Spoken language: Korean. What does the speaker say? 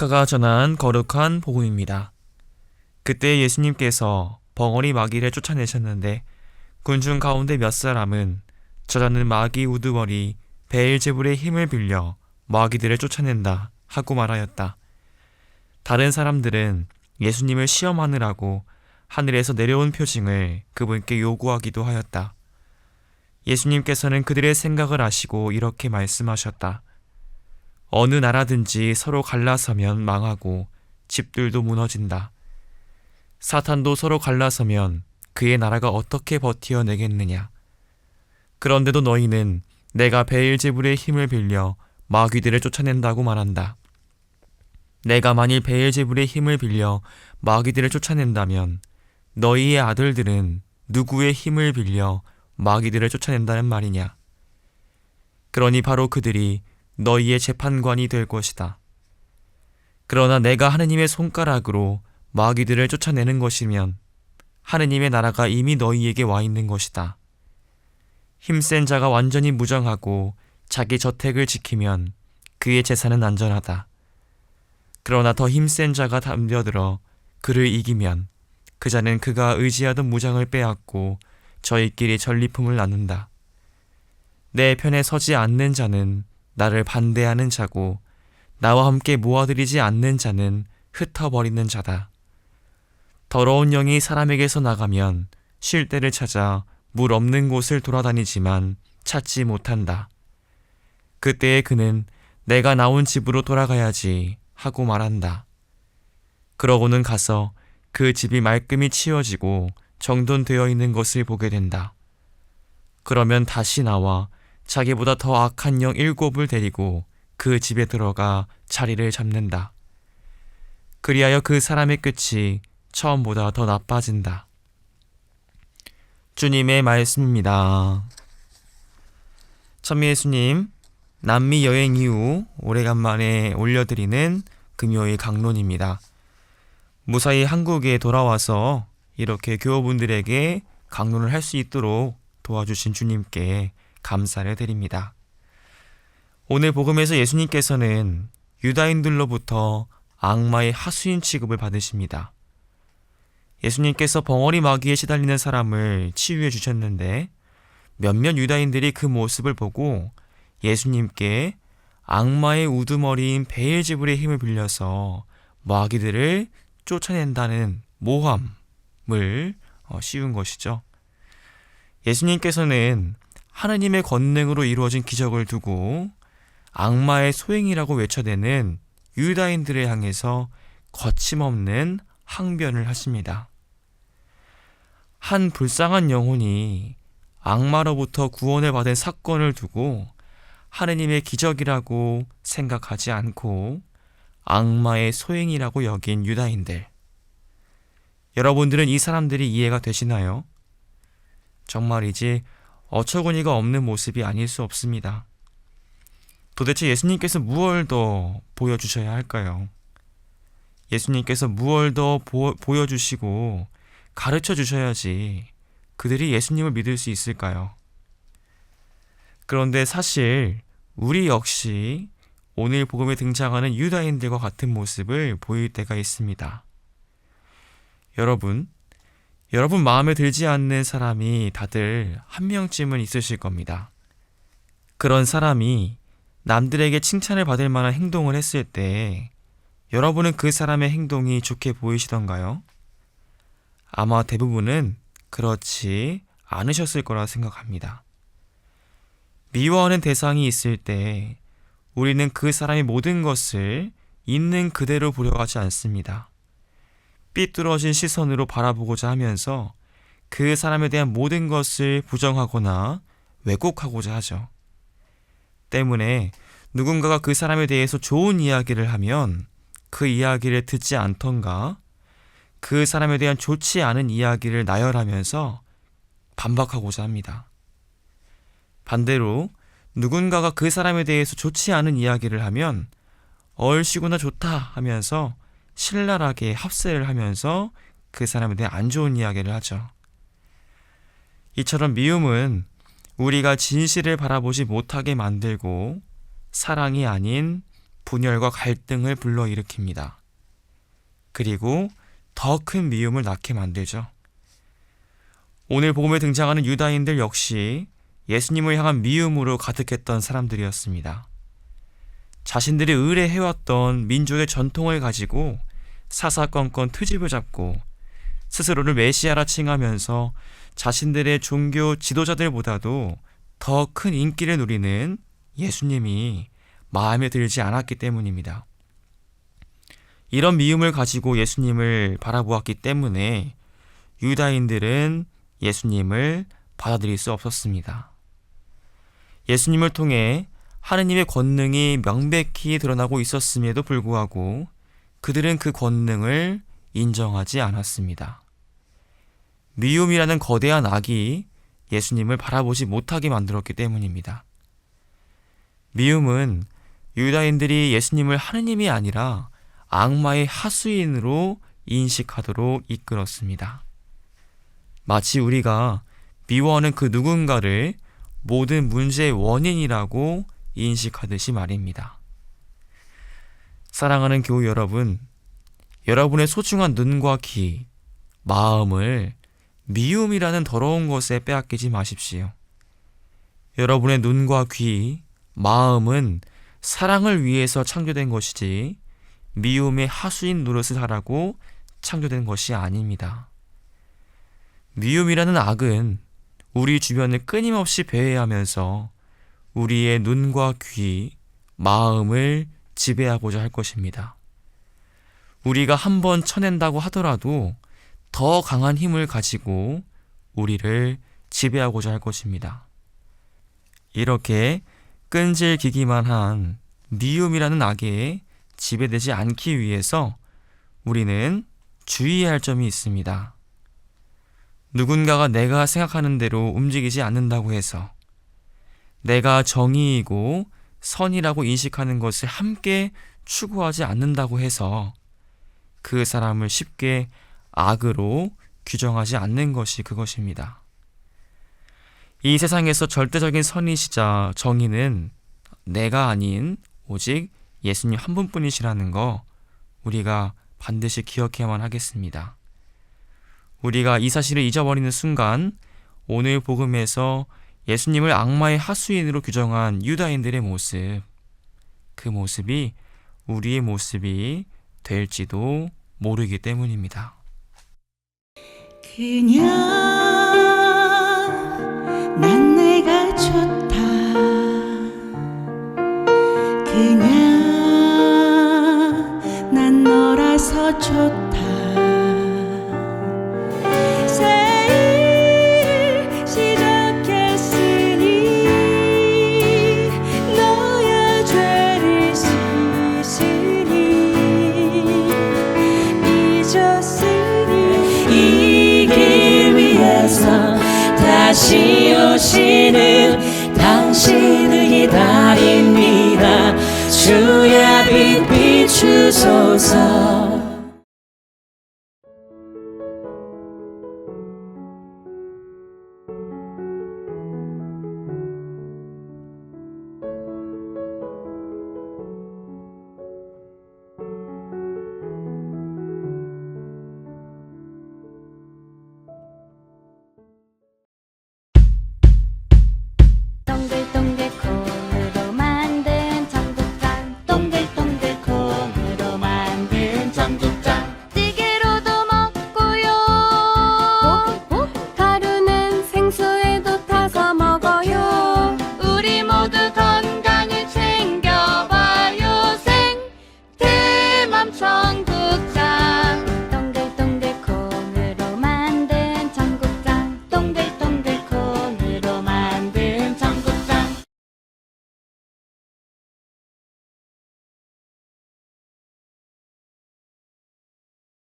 루카가 전한 거룩한 복음입니다. 그때 예수님께서 벙어리 마귀를 쫓아내셨는데 군중 가운데 몇 사람은 저자는 마귀 우두머리 베일제불의 힘을 빌려 마귀들을 쫓아낸다 하고 말하였다. 다른 사람들은 예수님을 시험하느라고 하늘에서 내려온 표징을 그분께 요구하기도 하였다. 예수님께서는 그들의 생각을 아시고 이렇게 말씀하셨다. 어느 나라든지 서로 갈라서면 망하고 집들도 무너진다. 사탄도 서로 갈라서면 그의 나라가 어떻게 버티어내겠느냐. 그런데도 너희는 내가 베일제불의 힘을 빌려 마귀들을 쫓아낸다고 말한다. 내가 만일 베일제불의 힘을 빌려 마귀들을 쫓아낸다면 너희의 아들들은 누구의 힘을 빌려 마귀들을 쫓아낸다는 말이냐? 그러니 바로 그들이 너희의 재판관이 될 것이다. 그러나 내가 하느님의 손가락으로 마귀들을 쫓아내는 것이면 하느님의 나라가 이미 너희에게 와 있는 것이다. 힘센 자가 완전히 무정하고 자기 저택을 지키면 그의 재산은 안전하다. 그러나 더 힘센 자가 담벼들어 그를 이기면 그 자는 그가 의지하던 무장을 빼앗고 저희끼리 전리품을 나눈다. 내 편에 서지 않는 자는 나를 반대하는 자고 나와 함께 모아들이지 않는 자는 흩어버리는 자다. 더러운 영이 사람에게서 나가면 쉴 때를 찾아 물 없는 곳을 돌아다니지만 찾지 못한다. 그때에 그는 내가 나온 집으로 돌아가야지 하고 말한다. 그러고는 가서 그 집이 말끔히 치워지고 정돈되어 있는 것을 보게 된다. 그러면 다시 나와 자기보다 더 악한 영 일곱을 데리고 그 집에 들어가 자리를 잡는다. 그리하여 그 사람의 끝이 처음보다 더 나빠진다. 주님의 말씀입니다. 천미 예수님, 남미 여행 이후 오래간만에 올려드리는 금요일 강론입니다. 무사히 한국에 돌아와서 이렇게 교우분들에게 강론을 할 수 있도록 도와주신 주님께 감사를 드립니다. 오늘 복음에서 예수님께서는 유다인들로부터 악마의 하수인 취급을 받으십니다. 예수님께서 벙어리 마귀에 시달리는 사람을 치유해 주셨는데 몇몇 유다인들이 그 모습을 보고 예수님께 악마의 우두머리인 베일제불의 힘을 빌려서 마귀들을 쫓아낸다는 모함을 어, 씌운 것이죠. 예수님께서는 하느님의 권능으로 이루어진 기적을 두고 악마의 소행이라고 외쳐대는 유다인들을 향해서 거침없는 항변을 하십니다. 한 불쌍한 영혼이 악마로부터 구원을 받은 사건을 두고 하느님의 기적이라고 생각하지 않고 악마의 소행이라고 여긴 유다인들. 여러분들은 이 사람들이 이해가 되시나요? 정말이지 어처구니가 없는 모습이 아닐 수 없습니다. 도대체 예수님께서 무얼 더 보여주셔야 할까요? 예수님께서 무얼 더 보, 보여주시고 가르쳐 주셔야지 그들이 예수님을 믿을 수 있을까요? 그런데 사실 우리 역시 오늘 복음에 등장하는 유다인들과 같은 모습을 보일 때가 있습니다. 여러분, 여러분 마음에 들지 않는 사람이 다들 한 명쯤은 있으실 겁니다. 그런 사람이 남들에게 칭찬을 받을 만한 행동을 했을 때 여러분은 그 사람의 행동이 좋게 보이시던가요? 아마 대부분은 그렇지 않으셨을 거라 생각합니다. 미워하는 대상이 있을 때 우리는 그 사람의 모든 것을 있는 그대로 보려고 하지 않습니다. 삐뚤어진 시선으로 바라보고자 하면서 그 사람에 대한 모든 것을 부정하거나 왜곡하고자 하죠. 때문에 누군가가 그 사람에 대해서 좋은 이야기를 하면 그 이야기를 듣지 않던가 그 사람에 대한 좋지 않은 이야기를 나열하면서 반박하고자 합니다. 반대로 누군가가 그 사람에 대해서 좋지 않은 이야기를 하면 얼씨구나 좋다 하면서 신랄하게 합세를 하면서 그 사람에 대한 안 좋은 이야기를 하죠. 이처럼 미움은 우리가 진실을 바라보지 못하게 만들고 사랑이 아닌 분열과 갈등을 불러일으킵니다. 그리고 더 큰 미움을 낳게 만들죠. 오늘 복음에 등장하는 유다인들 역시 예수님을 향한 미움으로 가득했던 사람들이었습니다. 자신들이 의뢰해왔던 민족의 전통을 가지고 사사건건 트집을 잡고 스스로를 메시아라 칭하면서 자신들의 종교 지도자들보다도 더 큰 인기를 누리는 예수님이 마음에 들지 않았기 때문입니다. 이런 미움을 가지고 예수님을 바라보았기 때문에 유다인들은 예수님을 받아들일 수 없었습니다. 예수님을 통해 하느님의 권능이 명백히 드러나고 있었음에도 불구하고 그들은 그 권능을 인정하지 않았습니다. 미움이라는 거대한 악이 예수님을 바라보지 못하게 만들었기 때문입니다. 미움은 유다인들이 예수님을 하느님이 아니라 악마의 하수인으로 인식하도록 이끌었습니다. 마치 우리가 미워하는 그 누군가를 모든 문제의 원인이라고 인식하듯이 말입니다. 사랑하는 교우 여러분, 여러분의 소중한 눈과 귀, 마음을 미움이라는 더러운 것에 빼앗기지 마십시오. 여러분의 눈과 귀, 마음은 사랑을 위해서 창조된 것이지 미움의 하수인 노릇을 하라고 창조된 것이 아닙니다. 미움이라는 악은 우리 주변을 끊임없이 배회하면서 우리의 눈과 귀, 마음을 지배하고자 할 것입니다. 우리가 한 번 쳐낸다고 하더라도 더 강한 힘을 가지고 우리를 지배하고자 할 것입니다. 이렇게 끈질기기만 한 미움이라는 악에 지배되지 않기 위해서 우리는 주의해야 할 점이 있습니다. 누군가가 내가 생각하는 대로 움직이지 않는다고 해서 내가 정의이고 선이라고 인식하는 것을 함께 추구하지 않는다고 해서 그 사람을 쉽게 악으로 규정하지 않는 것이 그것입니다. 이 세상에서 절대적인 선이시자 정의는 내가 아닌 오직 예수님 한 분뿐이시라는 거 우리가 반드시 기억해야만 하겠습니다. 우리가 이 사실을 잊어버리는 순간 오늘 복음에서 예수님을 악마의 하수인으로 규정한 유다인들의 모습, 그 모습이 우리의 모습이 될지도 모르기 때문입니다. 그냥 난 내가 좋다. 그냥 난 너라서 좋다 위해서. 다시 오시는 당신을 기다립니다. 주야 빛 비추소서